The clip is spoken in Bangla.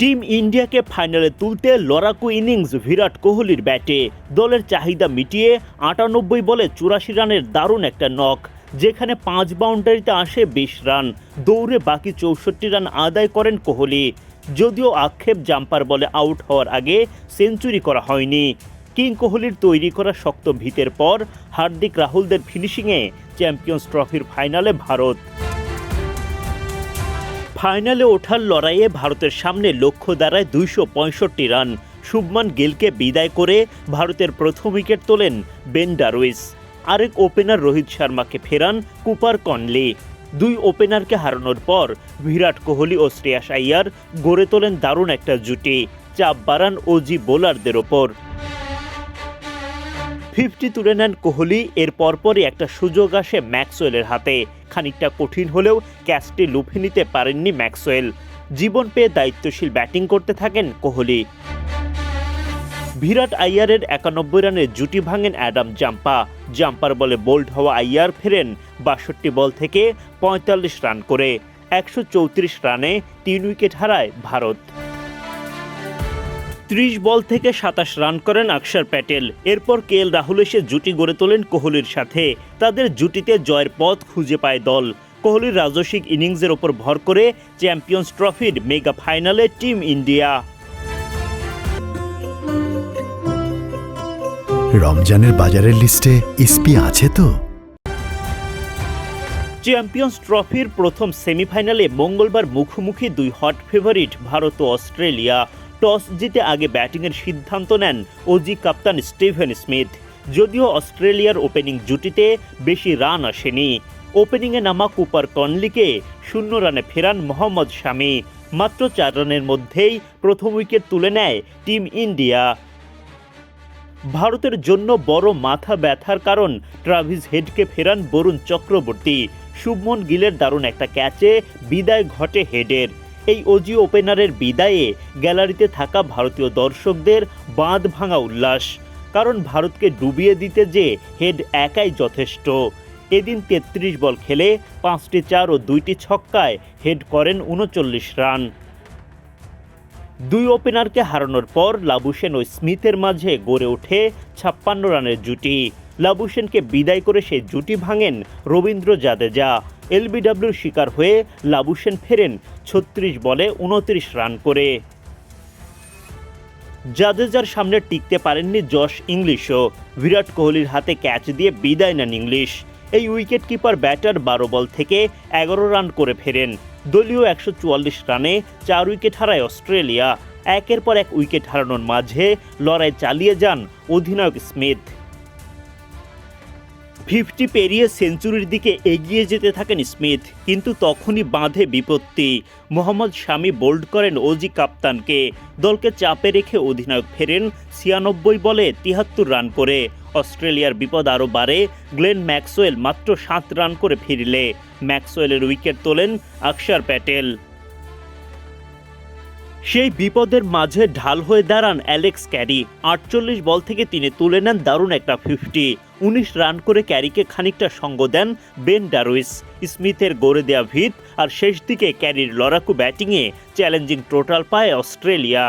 টিম ইন্ডিয়াকে ফাইনালে তুলতে লড়াকু ইনিংস বিরাট কোহলির ব্যাটে। দলের চাহিদা মিটিয়ে আটানব্বই বলে চুরাশি রানের দারুণ একটা নক যেখানে পাঁচ বাউন্ডারিতে আসে বিশ রান। দৌড়ে বাকি চৌষট্টি রান আদায় করেন কোহলি। যদিও আক্ষেপ জাম্পার বলে আউট হওয়ার আগে সেঞ্চুরি করা হয়নি। কিং কোহলির তৈরি করা শক্ত ভিতের পর, হার্দিক রাহুলদের ফিনিশিংয়ে চ্যাম্পিয়ন্স ট্রফির ফাইনালে ভারত। ফাইনালে ওঠার লড়াইয়ে ভারতের সামনে লক্ষ্য দাঁড়ায় দুইশো পঁয়ষট্টি রান। শুভমান গিলকে বিদায় করে ভারতের প্রথম উইকেট তোলেন বেন ডারুইস আরেক ওপেনার রোহিত শর্মাকে ফেরান কুপার কনলি। দুই ওপেনারকে হারানোর পর বিরাট কোহলি ও শ্রেয়াস আইয়ার গড়ে তোলেন দারুণ একটা জুটি। চাপ বাড়ান ওজি বোলারদের ওপর। ফিফটি তুলে নেন কোহলি, এর পরপরই একটা সুযোগ আসে ম্যাক্সওয়েলের হাতে। খানিকটা কঠিন হলেও ক্যাচটি লুফে নিতে পারেননি ম্যাক্সওয়েল। জীবন পেয়ে দায়িত্বশীল ব্যাটিং করতে থাকেন কোহলি। বিরাট আইয়ারের একানব্বই রানের জুটি ভাঙেন অ্যাডাম জাম্পা। জাম্পার বলে বোল্ড হওয়া আইয়ার ফেরেন বাষট্টি বল থেকে পঁয়তাল্লিশ রান করে। একশো চৌত্রিশ রানে তিন উইকেট হারায় ভারত। ত্রিশ বল থেকে সাতাশ রান করেন অক্ষর প্যাটেল। এরপর কে এল রাহুল এসে জুটি গড়ে তোলেন কোহলির সাথে। তাদের জুটিতে জয়ের পথ খুঁজে পায় দল। কোহলির রাজস্বিক ইনিংসের ওপর ভর করে চ্যাম্পিয়ন্স ট্রফির মেগা ফাইনালে টিম ইন্ডিয়া। রমজানের বাজারের লিস্টে ইসপি আছে তো? চ্যাম্পিয়ন্স ট্রফির প্রথম সেমিফাইনালে মঙ্গলবার মুখোমুখি দুই হট ফেভারিট ভারত ও অস্ট্রেলিয়া। টস জিতে আগে ব্যাটিংয়ের সিদ্ধান্ত নেন ওজি কাপ্তান স্টিভেন স্মিথ। যদিও অস্ট্রেলিয়ার ওপেনিং জুটিতে বেশি রান আসেনি। ওপেনিংয়ে নামা কুপার কনলিকে শূন্য রানে ফেরান মোহাম্মদ শামি। মাত্র চার রানের মধ্যেই প্রথম উইকেট তুলে নেয় টিম ইন্ডিয়া। ভারতের জন্য বড় মাথা ব্যথার কারণ ট্রাভিস হেডকে ফেরান বরুণ চক্রবর্তী। শুভমন গিলের দারুণ একটা ক্যাচে বিদায় ঘটে হেডের। এই অজি ওপেনারের বিদায়ে গ্যালারিতে থাকা ভারতীয় দর্শকদের বাঁধ ভাঙা উল্লাস। কারণ ভারতকে ডুবিয়ে দিতে যে হেড একাই যথেষ্ট। এদিন তেত্রিশ বল খেলে পাঁচটি চার ও দুইটি ছক্কায় হেড করেন উনচল্লিশ রান। দুই ওপেনারকে হারানোর পর লাবুসেন ও স্মিথের মাঝে গড়ে ওঠে ছাপ্পান্ন রানের জুটি। লাবুসেনকে বিদায় করে সে জুটি ভাঙেন রবীন্দ্র জাদেজা। এলবিডব্লিউর শিকার হয়ে লাবুসেন ফেরেন ছত্রিশ বলে উনত্রিশ রান করে। জাদেজার সামনে টিকতে পারেননি জশ ইংলিশও। বিরাট কোহলির হাতে ক্যাচ দিয়ে বিদায় নেন ইংলিশ। এই উইকেট কিপার, ব্যাটার বারো বল থেকে এগারো রান করে ফেরেন। দলীয় একশো চুয়াল্লিশ রানে চার উইকেট হারায় অস্ট্রেলিয়া। একের পর এক উইকেট হারানোর মাঝে লড়াই চালিয়ে যান অধিনায়ক স্মিথ। ফিফটি পেরিয়ে সেঞ্চুরির দিকে এগিয়ে যেতে থাকেন স্মিথ, কিন্তু তখনই বাঁধে বিপত্তি। মোহাম্মদ শামি বোল্ড করেন ওজি কাপ্তানকে। দলকে চাপে রেখে অধিনায়ক ফেরেন ছিয়ানব্বই বলে তিহাত্তর রান করে। অস্ট্রেলিয়ার বিপদ আরও বাড়ে, গ্লেন ম্যাক্সওয়েল মাত্র সাত রান করে ফিরলে। ম্যাক্সওয়েলের উইকেট তোলেন অক্ষর প্যাটেল। সেই বিপদের মাঝে ঢাল হয়ে দাঁড়ান অ্যালেক্স ক্যারি। আটচল্লিশ বল থেকে তিনি তুলে নেন দারুণ একটা ফিফটি। উনিশ রান করে ক্যারিকে খানিকটা সঙ্গ দেন বেন ডারুইস স্মিথের গড়ে দেয়া ভিত আর শেষ দিকে ক্যারির লড়াকু ব্যাটিংয়ে চ্যালেঞ্জিং টোটাল পায় অস্ট্রেলিয়া।